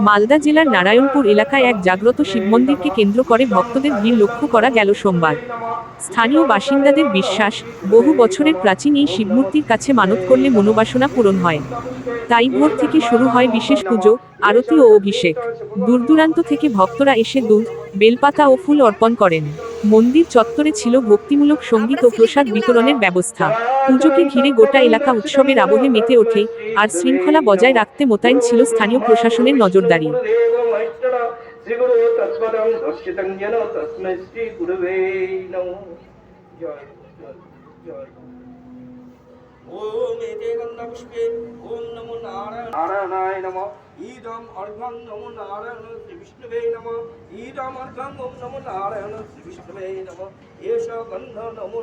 মালদা জেলার নারায়ণপুর এলাকায় এক জাগ্রত শিব মন্দিরকে কেন্দ্র করে ভক্তদের ভিড় লক্ষ্য করা গেল সোমবার। স্থানীয় বাসিন্দাদের বিশ্বাস, বহু বছরের প্রাচীন এই শিবমূর্তির কাছে মানত করলে মনোবাসনা পূরণ হয়। তাই ভোর থেকে শুরু হয় বিশেষ পুজো, আরতি ও অভিষেক। দূরদূরান্ত থেকে ভক্তরা এসে দুধ বেলপাতা ও ফুল অর্পণ করেন মন্দির চত্বরে ছিল ভক্তিমূলক সংগীত ও প্রসাদ বিতরণের ব্যবস্থা পুজোকে ঘিরে গোটা এলাকা উৎসবের আবহে মেতে ওঠে আর শৃঙ্খলা বজায় রাখতে মোতায়েন ছিল স্থানীয় প্রশাসনের নজরদারি তৎপদম দর্শিতং যেন তস্মৈ শ্রী গুরুবে নমঃ জয় नमो জয় ওম এতে গন্ধা পুষ্পে ওম নমো নারায়ণ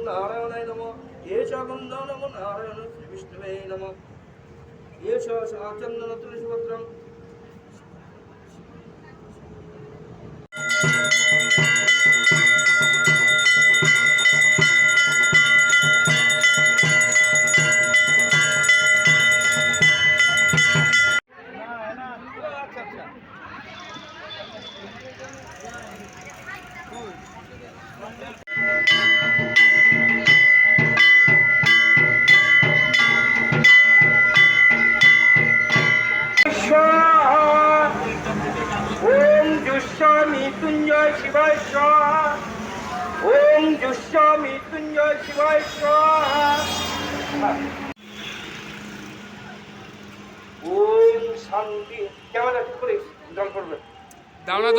নারায়ণায় নমঃ ইদম অর্ঘং নমো নারায়ণ শ্রী বিষ্ণুবে নম ইদম অর্ঘং ওম নমো নারায়ণ শ্রী বিষ্ণুবে নম শিবায় স্বাহা ওম জুস্বামী তুঞ্জয় শিবায় স্বাহা ওম শান্তি কেমন করে জল করবে দাও না